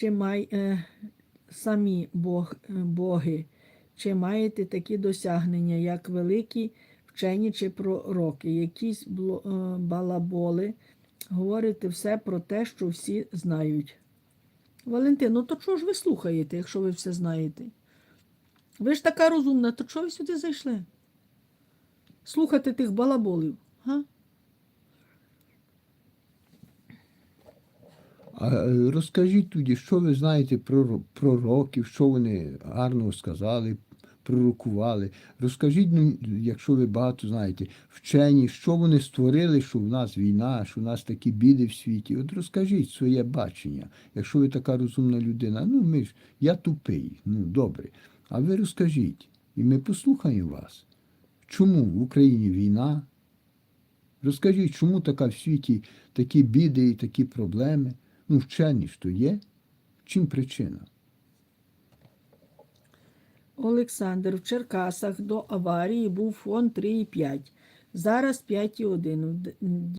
чи май, е, самі Бог, е, боги, чи маєте такі досягнення, як великі вчені чи пророки, якісь бло- е, балаболи, говорите все про те, що всі знають. Валентин, ну то чого ж ви слухаєте, якщо ви все знаєте? Ви ж така розумна, то чого ви сюди зайшли? Слухати тих балаболів, га? А е, розкажіть тоді, що ви знаєте про ро- пророків, що вони гарно сказали, пророкували. Розкажіть, ну, якщо ви багато знаєте, вчені, що вони створили, що в нас війна, що в нас такі біди в світі. От розкажіть своє бачення. Якщо ви така розумна людина, ну ми ж, я тупий, ну добре. А ви розкажіть, і ми послухаємо вас. Чому в Україні війна? Розкажіть, чому така в світі такі біди і такі проблеми? Ну, вчені ж то є. Чим причина? Олександр, в Черкасах до аварії був фон 3,5. Зараз 5,1.